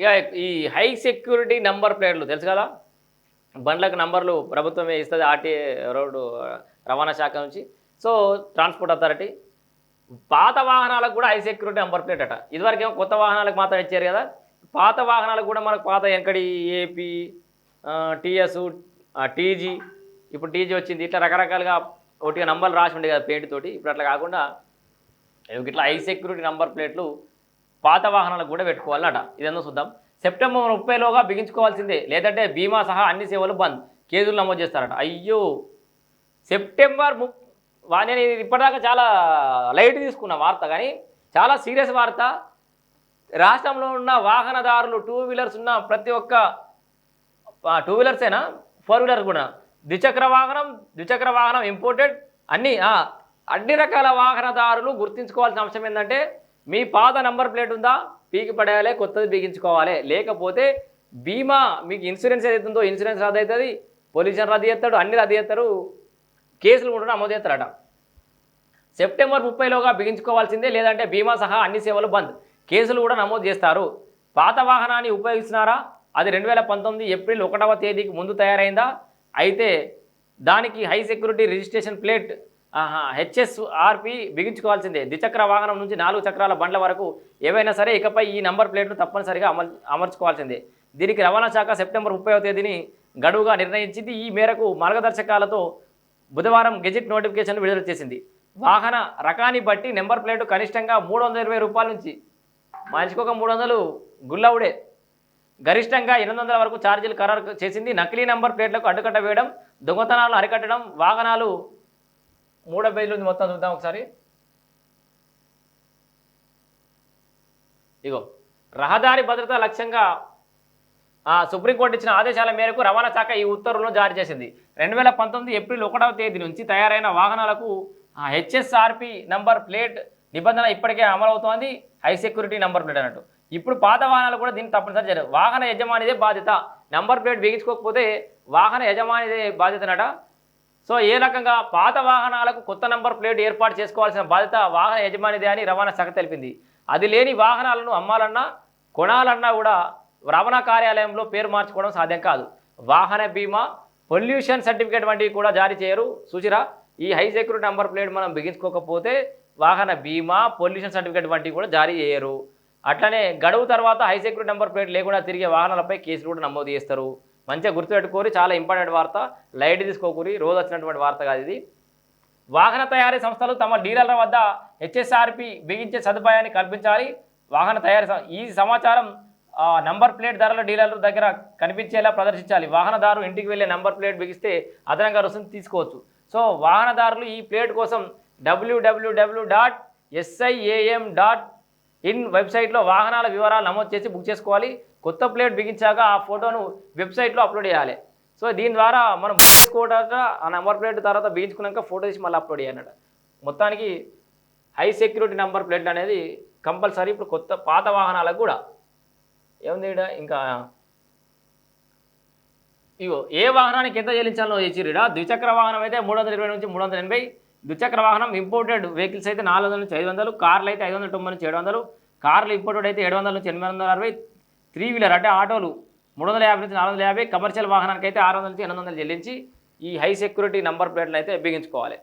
ఇక ఈ high security number ప్లేట్లు తెలుసు కదా? బండ్లకు నంబర్లు ప్రభుత్వమే ఇస్తుంది ఆర్టీఏ రోడ్డు రవాణా శాఖ నుంచి. So transport authority. పాత వాహనాలకు కూడా హై సెక్యూరిటీ నంబర్ ప్లేట్ అట. ఇదివరకేమో కొత్త వాహనాలకు మాత్రం ఇచ్చారు కదా? పాత వాహనాలకు కూడా మనకు పాత వెనకడి ఏపీ టీఎస్ టీజీ ఇప్పుడు టీజీ వచ్చింది. ఇట్లా రకరకాలుగా ఒకటిగా నంబర్లు రాసి ఉండే కదా పెయింట్ తోటి. ఇప్పుడు అట్లా కాకుండా ఇట్లా హై సెక్యూరిటీ నంబర్ ప్లేట్లు పాత వాహనాలకు కూడా పెట్టుకోవాలట. ఇదన్నా చూద్దాం. సెప్టెంబర్ ముప్పైలోగా బిగించుకోవాల్సిందే. లేదంటే బీమా సహా అన్ని సేవలు బంద్. కేసులు నమోదు చేస్తారట. అయ్యో! సెప్టెంబర్ ము వా- నేను ఇప్పటిదాకా చాలా లైట్ తీసుకున్న వార్త కానీ చాలా సీరియస్ వార్త. రాష్ట్రంలో ఉన్న వాహనదారులు టూ వీలర్స్ ఉన్న ప్రతి ఒక్క టూ వీలర్సేనా ఫోర్ వీలర్స్ కూడా. ద్విచక్ర వాహనం ద్విచక్ర వాహనం ఇంపోర్టెడ్ అన్ని అన్ని రకాల వాహనదారులు గుర్తుంచుకోవాల్సిన అంశం ఏంటంటే మీ పాత నంబర్ ప్లేట్ ఉందా? పీకి పడేయాలి కొత్తది బిగించుకోవాలి లేకపోతే బీమా మీకు ఇన్సూరెన్స్ ఏదైతే ఉందో ఇన్సూరెన్స్ రద్దు అవుతుంది పొల్యూషన్ రద్దు చేస్తాడు అన్ని రద్దు చేస్తారు కేసులు కూడా నమోదు చేస్తారట. సెప్టెంబర్ ముప్పైలోగా బిగించుకోవాల్సిందే లేదంటే బీమా సహా అన్ని సేవలు బంద్. కేసులు కూడా నమోదు చేస్తారు. పాత వాహనాన్ని ఉపయోగిస్తున్నారా? అది రెండు వేల పంతొమ్మిది ఏప్రిల్ ఒకటవ తేదీకి ముందు తయారైందా? అయితే దానికి high security registration plate HSRP బిగించుకోవాల్సిందే. ద్విచక్ర వాహనం నుంచి నాలుగు చక్రాల బండ్ల వరకు ఏవైనా సరే ఇకపై ఈ నంబర్ ప్లేట్ను తప్పనిసరిగా అమలు అమర్చుకోవాల్సిందే. దీనికి రవాణా శాఖ సెప్టెంబర్ ముప్పైవ తేదీని గడువుగా నిర్ణయించింది. ఈ మేరకు మార్గదర్శకాలతో బుధవారం గెజిట్ నోటిఫికేషన్ విడుదల చేసింది. వాహన రకాన్ని బట్టి నెంబర్ ప్లేటు కనిష్టంగా మూడు వందల ఇరవై రూపాయల నుంచి మనిషికి ఒక మూడు వందలు గుల్లవుడే గరిష్టంగా ఎనిమిది వందల వరకు ఛార్జీలు ఖరారు చేసింది. నకిలీ నెంబర్ ప్లేట్లకు అడ్డుకట్ట వేయడం దొంగతనాలను అరికట్టడం వాహనాలు మూడో పేజీలో ఉంది మొత్తం చూద్దాం ఒకసారి. ఇగో రహదారి భద్రత లక్ష్యంగా సుప్రీంకోర్టు ఇచ్చిన ఆదేశాల మేరకు రవాణా శాఖ ఈ ఉత్తర్వులను జారీ చేసింది. రెండు వేల పంతొమ్మిది ఏప్రిల్ ఒకటవ తేదీ నుంచి తయారైన వాహనాలకు హెచ్ఎస్ఆర్పి నంబర్ ప్లేట్ నిబంధన ఇప్పటికే అమలవుతోంది. హై సెక్యూరిటీ నంబర్ ప్లేట్ అన్నట్టు. ఇప్పుడు పాత వాహనాలు కూడా దీన్ని తప్పనిసరి చేయరు వాహన యజమానిదే బాధ్యత. నంబర్ ప్లేట్ బిగించుకోకపోతే వాహన యజమానిదే బాధ్యతనట సో ఏ రకంగా పాత వాహనాలకు కొత్త నంబర్ ప్లేట్ ఏర్పాటు చేసుకోవాల్సిన బాధ్యత వాహన యజమానిదే అని రవాణా శాఖ తెలిపింది. అది లేని వాహనాలను అమ్మాలన్నా కొనాలన్నా కూడా రవాణా కార్యాలయంలో పేరు మార్చుకోవడం సాధ్యం కాదు. వాహన బీమా పొల్యూషన్ సర్టిఫికేట్ వంటివి కూడా జారీ చేయరు. సూచిరా ఈ హై సెక్యూరిటీ నంబర్ ప్లేట్ మనం బిగించుకోకపోతే వాహన బీమా పొల్యూషన్ సర్టిఫికేట్ వంటివి కూడా జారీ చేయరు. అట్లనే గడువు తర్వాత హై సెక్యూరిటీ నెంబర్ ప్లేట్ లేకుండా తిరిగే వాహనాలపై కేసులు కూడా నమోదు చేస్తారు. మంచిగా గుర్తుపెట్టుకోరు చాలా ఇంపార్టెంట్ వార్త. లైట్ తీసుకోకూరి రోజు వచ్చినటువంటి వార్త కాదు ఇది. వాహన తయారీ సంస్థలు తమ డీలర్ల వద్ద హెచ్ఎస్ఆర్పి బిగించే సదుపాయాన్ని కల్పించాలి. వాహన తయారీ సం- ఈ సమాచారం నంబర్ ప్లేట్ ధరల డీలర్ల దగ్గర కనిపించేలా ప్రదర్శించాలి. వాహనదారు ఇంటికి వెళ్ళే నంబర్ ప్లేట్ బిగిస్తే అదనంగా రుసుము తీసుకోవచ్చు. సో వాహనదారులు ఈ ప్లేట్ కోసం W W W dot S I A M dot in వెబ్సైట్లో వాహనాల వివరాలు నమోదు చేసి బుక్ చేసుకోవాలి. కొత్త ప్లేట్ బిగించాక ఆ ఫోటోను వెబ్సైట్లో అప్లోడ్ చేయాలి. సో దీని ద్వారా మనం బుక్ చేసుకోవడాక ఆ నెంబర్ ప్లేట్ తర్వాత బిగించుకున్నాక ఫోటో తీసి మళ్ళీ అప్లోడ్ చేయాలన్నట మొత్తానికి హై సెక్యూరిటీ నెంబర్ ప్లేట్ అనేది కంపల్సరీ ఇప్పుడు కొత్త పాత వాహనాలకు కూడా. ఏముంది ఈడ? ఇంకా ఇగో ఏ వాహనానికి ఎంత చెల్లించాలో ఇచ్చిరిడా ద్విచక్ర వాహనం అయితే మూడు వందల ఇరవై నుంచి మూడు వందల ఎనభై ద్విచక్ర వాహనం ఇంపోర్టెడ్ వెహికల్స్ అయితే నాలుగు వందల నుంచి ఐదు వందలు కార్లు అయితే ఐదు వందల తొంభై నుంచి ఏడు వందలు కార్లు ఇంపోర్టెడ్ అయితే ఏడు వందల నుంచి ఎనిమిది వందల అరవై త్రీ వీలర్ అంటే ఆటోలు మూడు వందల యాభై నుంచి నాలుగు వందల యాభై కమర్షియల్ వాహనానికి అయితే ఆరు వందల నుంచి ఎనిమిది వందలు చెల్లించి ఈ హై సెక్యూరిటీ నంబర్ ప్లేట్లు అయితే బిగించుకోవాలి